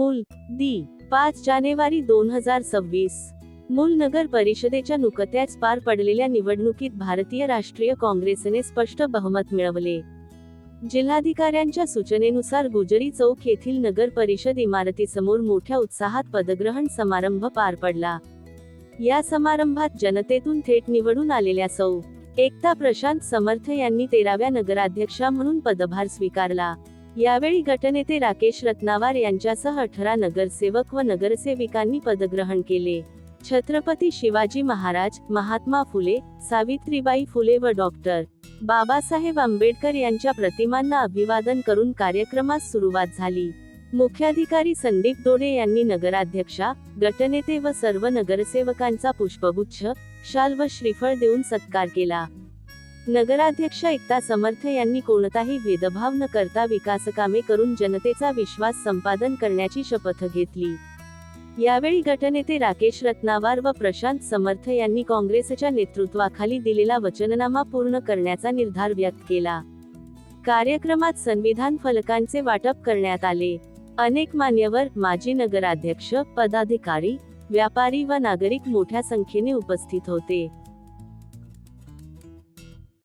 मूल दी पाच जानेवारी दोन हजार सव्वीस. मूल नगर परिषदेच्या नुकत्याच पार पडलेल्या निवडणुकीत भारतीय राष्ट्रीय काँग्रेसने स्पष्ट बहुमत मिळवले. जिल्हाधिकाऱ्यांच्या सूचनेनुसार गुजरी चौक येथील नगर परिषद इमारतीसमोर मोठ्या उत्साहात पदग्रहण समारंभ पार पडला. या समारंभात जनतेतून थेट निवडून आलेल्या सौ. एकता प्रशांत समर्थ यांनी तेराव्या नगराध्यक्षा म्हणून पदभार स्वीकारला. यावेळी गटनेते राकेश रत्नावार यांच्यासह अठरा नगरसेवक व नगरसेविकांनी पदग्रहण केले. छत्रपती शिवाजी महाराज महात्मा फुले सावित्रीबाई फुले व डॉक्टर बाबासाहेब आंबेडकर यांच्या प्रतिमांना अभिवादन करून कार्यक्रमास सुरुवात झाली. मुख्याधिकारी संदीप दोडे यांनी नगराध्यक्षा गटनेते व सर्व नगरसेवकांचा पुष्पगुच्छ शाल व श्रीफळ देऊन सत्कार केला. नगराध्यक्ष एकता समर्थ यांनी कोणताही भेदभाव न करता विकासकामे करून जनतेचा विश्वास संपादन करण्याची शपथ घेतली. यावेळी गटनेते राकेश रत्नावार व प्रशांत समर्थ यांनी काँग्रेसच्या नेतृत्वाखाली दिलेला वचननामा पूर्ण करण्याचा निर्धार व्यक्त केला. कार्यक्रमात संविधान फलकांचे वाटप करण्यात आले. अनेक मान्यवर माजी नगराध्यक्ष पदाधिकारी व्यापारी व नागरिक मोठ्या संख्येने उपस्थित होते.